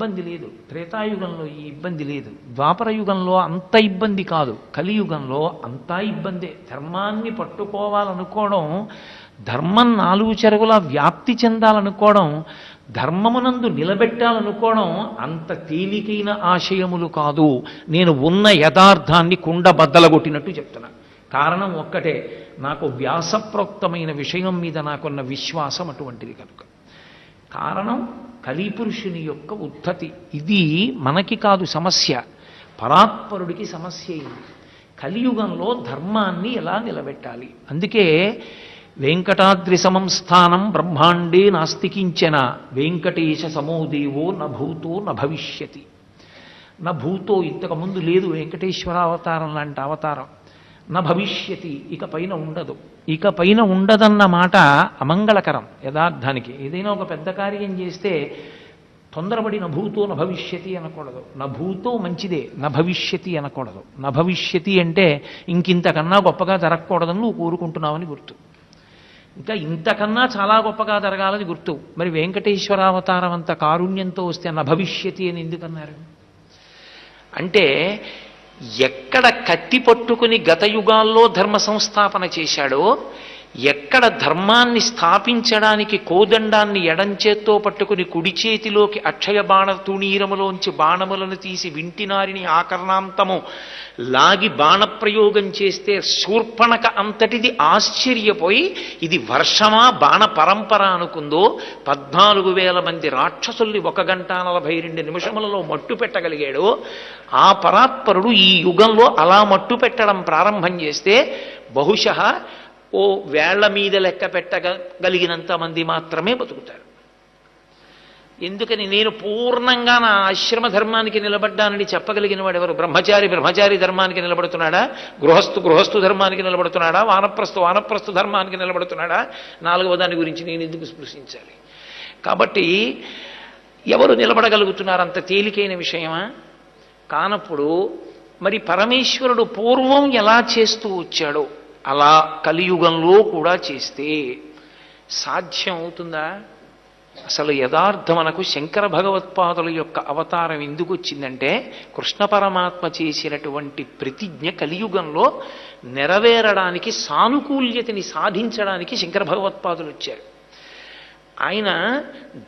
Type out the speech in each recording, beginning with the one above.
ఇబ్బంది లేదు. త్రేతాయుగంలో ఈ ఇబ్బంది లేదు. ద్వాపర యుగంలో అంత ఇబ్బంది కాదు. కలియుగంలో అంతా ఇబ్బందే. ధర్మాన్ని పట్టుకోవాలనుకోవడం ధర్మం నాలుగు చెరుగులా వ్యాప్తి చెందాలనుకోవడం ధర్మమునందు నిలబెట్టాలనుకోవడం అంత తేలికైన ఆశయములు కాదు. నేను ఉన్న యథార్థాన్ని కుండ బద్దలగొట్టినట్టు చెప్తున్నా. కారణం ఒక్కటే. నాకు వ్యాసప్రోక్తమైన విషయం మీద నాకున్న విశ్వాసం అటువంటిది కనుక. కారణం కలిపురుషుని యొక్క ఉద్ధతి. ఇది మనకి కాదు సమస్య. పరాత్పరుడికి సమస్య అయింది కలియుగంలో ధర్మాన్ని ఎలా నిలబెట్టాలి? అందుకే వెంకటాద్రి సమం స్థానం బ్రహ్మాండే నాస్తికించన. వెంకటేశ సమోదేవో నభూతో నభవిష్యతి నభూతో భూతో ఇంతకుముందు లేదు వెంకటేశ్వర అవతారం లాంటి అవతారం. నా భవిష్యతి ఇక పైన ఉండదు. ఇక పైన ఉండదన్న మాట అమంగళకరం యథార్థానికి. ఏదైనా ఒక పెద్ద కార్యం చేస్తే తొందరపడి భూతో నా భవిష్యతి అనకూడదు. నభూతో భూతో మంచిదే నా భవిష్యతి అనకూడదు. నా భవిష్యతి అంటే ఇంకింతకన్నా గొప్పగా జరగకూడదని నువ్వు కోరుకుంటున్నావని గుర్తు. ఇంకా ఇంతకన్నా చాలా గొప్పగా జరగాలని గుర్తు. మరి వెంకటేశ్వరావతారం అంత కారుణ్యంతో వస్తే నా భవిష్యతి అని ఎందుకన్నారు? అంటే ఎక్కడ కత్తి పట్టుకుని గత యుగాల్లో ధర్మ సంస్థాపన చేశాడో ఎక్కడ ధర్మాన్ని స్థాపించడానికి కోదండాన్ని ఎడంచేత్తో పట్టుకుని కుడి చేతిలోకి అక్షయ బాణ తుణీరములోంచి బాణములను తీసి వింటినారిని ఆకరణాంతము లాగి బాణప్రయోగం చేస్తే శూర్పణక అంతటిది ఆశ్చర్యపోయి ఇది వర్షమా బాణ పరంపర అనుకుందో పద్నాలుగు వేల మంది రాక్షసుల్ని ఒక గంట నలభై రెండు నిమిషములలో మట్టు పెట్టగలిగాడో ఆ పరాత్పరుడు ఈ యుగంలో అలా మట్టు పెట్టడం ప్రారంభం చేస్తే బహుశ ఓ వేళ్ళ మీద లెక్క పెట్టగలిగినంత మంది మాత్రమే బతుకుతారు. ఎందుకని నేను పూర్ణంగా నా ఆశ్రమ ధర్మానికి నిలబడ్డానని చెప్పగలిగిన వాడు ఎవరు? బ్రహ్మచారి బ్రహ్మచారి ధర్మానికి నిలబడుతున్నాడా? గృహస్థు గృహస్థు ధర్మానికి నిలబడుతున్నాడా? వానప్రస్థు వానప్రస్థు ధర్మానికి నిలబడుతున్నాడా? నాలుగవ దాని గురించి నేను ఎందుకు స్పృశించాలి? కాబట్టి ఎవరు నిలబడగలుగుతున్నారు అంత తేలికైన విషయమా? కానప్పుడు మరి పరమేశ్వరుడు పూర్వం ఎలా చేస్తూ వచ్చాడో అలా కలియుగంలో కూడా చేస్తే సాధ్యం అవుతుందా? అసలు యథార్థమనకు శంకర భగవత్పాదుల యొక్క అవతారం ఎందుకు వచ్చిందంటే కృష్ణ పరమాత్మ చేసినటువంటి ప్రతిజ్ఞ కలియుగంలో నెరవేరడానికి సానుకూల్యతని సాధించడానికి శంకర భగవత్పాదులు వచ్చారు. ఆయన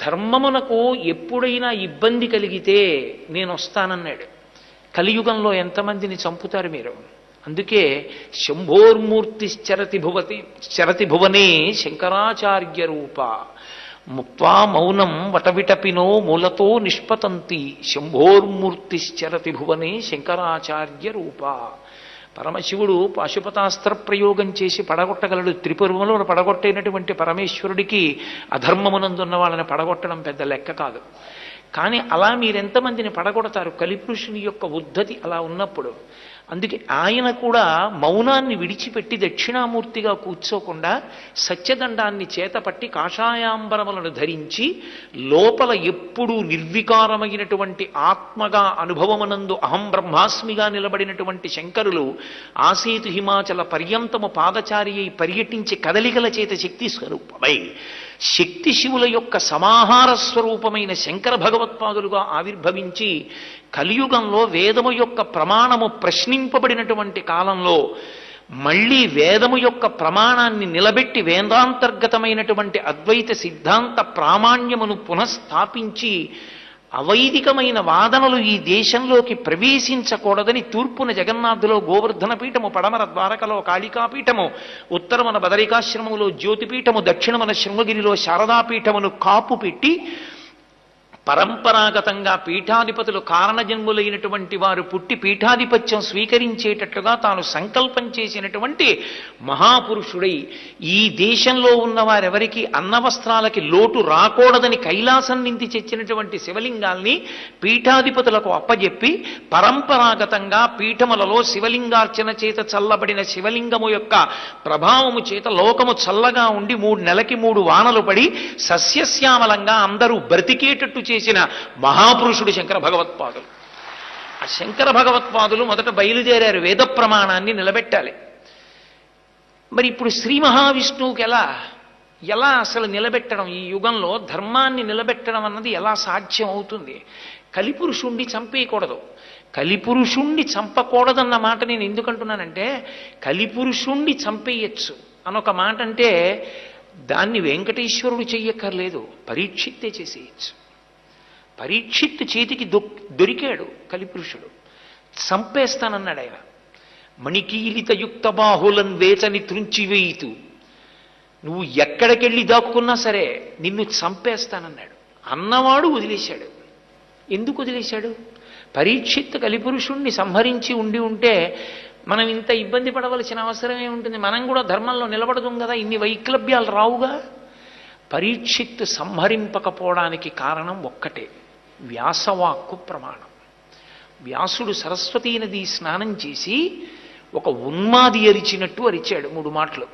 ధర్మమునకు ఎప్పుడైనా ఇబ్బంది కలిగితే నేను వస్తానన్నాడు. కలియుగంలో ఎంతమందిని చంపుతారు మీరు? అందుకే శంభోర్మూర్తిశ్చరతి భువతి చరతి భువనే శంకరాచార్య రూప. ముక్వా మౌనం వటవిటపినో మూలతో నిష్పతంతి శంభోర్మూర్తిశ్చరతి భువనే శంకరాచార్య రూప. పరమశివుడు పాశుపతాస్త్ర ప్రయోగం చేసి పడగొట్టగలడు. త్రిపురములో పడగొట్టైనటువంటి పరమేశ్వరుడికి అధర్మమునందున్న వాళ్ళని పడగొట్టడం పెద్ద లెక్క కాదు. కానీ అలా మీరెంతమందిని పడగొడతారు? కలిపురుషుని యొక్క ఉద్ధతి అలా ఉన్నప్పుడు అందుకే ఆయన కూడా మౌనాన్ని విడిచిపెట్టి దక్షిణామూర్తిగా కూర్చోకుండా సత్యదండాన్ని చేతపట్టి కాషాయాంబరములను ధరించి లోపల ఎప్పుడూ నిర్వికారమైనటువంటి ఆత్మగా అనుభవమనందు అహం బ్రహ్మాస్మిగా నిలబడినటువంటి శంకరులు ఆసేతు హిమాచల పర్యంతము పాదచారి అయి పర్యటించి కదలికల చేత శక్తి స్వరూపమై శక్తి శివుల యొక్క సమాహార స్వరూపమైన శంకర భగవత్పాదులుగా ఆవిర్భవించి కలియుగంలో వేదము యొక్క ప్రమాణము ప్రశ్నింపబడినటువంటి కాలంలో మళ్ళీ వేదము యొక్క ప్రమాణాన్ని నిలబెట్టి వేదాంతర్గతమైనటువంటి అద్వైత సిద్ధాంత ప్రామాణ్యమును పునఃస్థాపించి అవైదికమైన వాదనలు ఈ దేశంలోకి ప్రవేశించకూడదని తూర్పున జగన్నాథులో గోవర్ధన పీఠము పడమర ద్వారకలో కాళికాపీఠము ఉత్తరమున బదరికాశ్రమములో జ్యోతిపీఠము దక్షిణమున శృంగగిరిలో శారదాపీఠమును కాపు పెట్టి పరంపరాగతంగా పీఠాధిపతులు కారణజన్ములైనటువంటి వారు పుట్టి పీఠాధిపత్యం స్వీకరించేటట్లుగా తాను సంకల్పం చేసినటువంటి మహాపురుషుడై ఈ దేశంలో ఉన్న వారెవరికి అన్నవస్త్రాలకి లోటు రాకూడదని కైలాసం నుంచి తెచ్చినటువంటి శివలింగాల్ని పీఠాధిపతులకు అప్పజెప్పి పరంపరాగతంగా పీఠములలో శివలింగార్చన చేత చల్లబడిన శివలింగము యొక్క ప్రభావము చేత లోకము చల్లగా ఉండి మూడు నెలకి మూడు వానలు పడి సస్యశ్యామలంగా అందరూ బ్రతికేటట్టు చేసిన మహాపురుషుడు శంకర భగవత్పాదులు. ఆ శంకర భగవత్పాదులు మొదట బయలుదేరారు వేద ప్రమాణాన్ని నిలబెట్టాలి. మరి ఇప్పుడు శ్రీ మహావిష్ణువుకి ఎలా ఎలా అసలు నిలబెట్టడం? ఈ యుగంలో ధర్మాన్ని నిలబెట్టడం అన్నది ఎలా సాధ్యం అవుతుంది కలిపురుషుణ్ణి చంపేయకూడదు. కలిపురుషుణ్ణి చంపకూడదన్న మాట నేను ఎందుకంటున్నానంటే కలిపురుషుణ్ణి చంపేయచ్చు అనొక మాట అంటే దాన్ని వెంకటేశ్వరుడు చెయ్యక్కర్లేదు పరీక్షిత్తే చేసేయచ్చు. పరీక్షిత్ చేతికి దొ దొరికాడు కలిపురుషుడు. చంపేస్తానన్నాడు ఆయన. మణికీలిత యుక్త బాహులన్ వేచని త్రుంచివేయితూ నువ్వు ఎక్కడికెళ్ళి దాక్కున్నా సరే నిన్ను చంపేస్తానన్నాడు. అన్నవాడు వదిలేశాడు. ఎందుకు వదిలేశాడు? పరీక్షిత్ కలిపురుషుణ్ణి సంహరించి ఉండి ఉంటే మనం ఇంత ఇబ్బంది పడవలసిన అవసరమే ఉంటుంది. మనం కూడా ధర్మంలో నిలబడదు కదా ఇన్ని వైక్లభ్యాలు రావుగా? పరీక్షిత్ సంహరింపకపోవడానికి కారణం ఒక్కటే వ్యాసవాక్కు ప్రమాణం. వ్యాసుడు సరస్వతీ నది స్నానం చేసి ఒక ఉన్మాది అరిచినట్టు అరిచాడు మూడు మాటలు.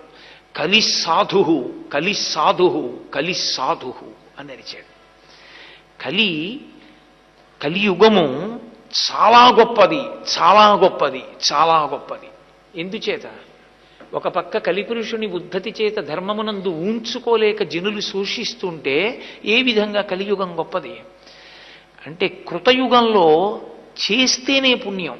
కలి సాధు కలి సాధు కలి సాధు అని అరిచాడు. కలి కలియుగము చాలా గొప్పది చాలా గొప్పది చాలా గొప్పది. ఎందుచేత? ఒక పక్క కలిపురుషుని ఉద్ధతి చేత ధర్మమునందు ఊంచుకోలేక జనులు శోషిస్తుంటే ఏ విధంగా కలియుగం గొప్పది? అంటే కృతయుగంలో చేస్తేనే పుణ్యం.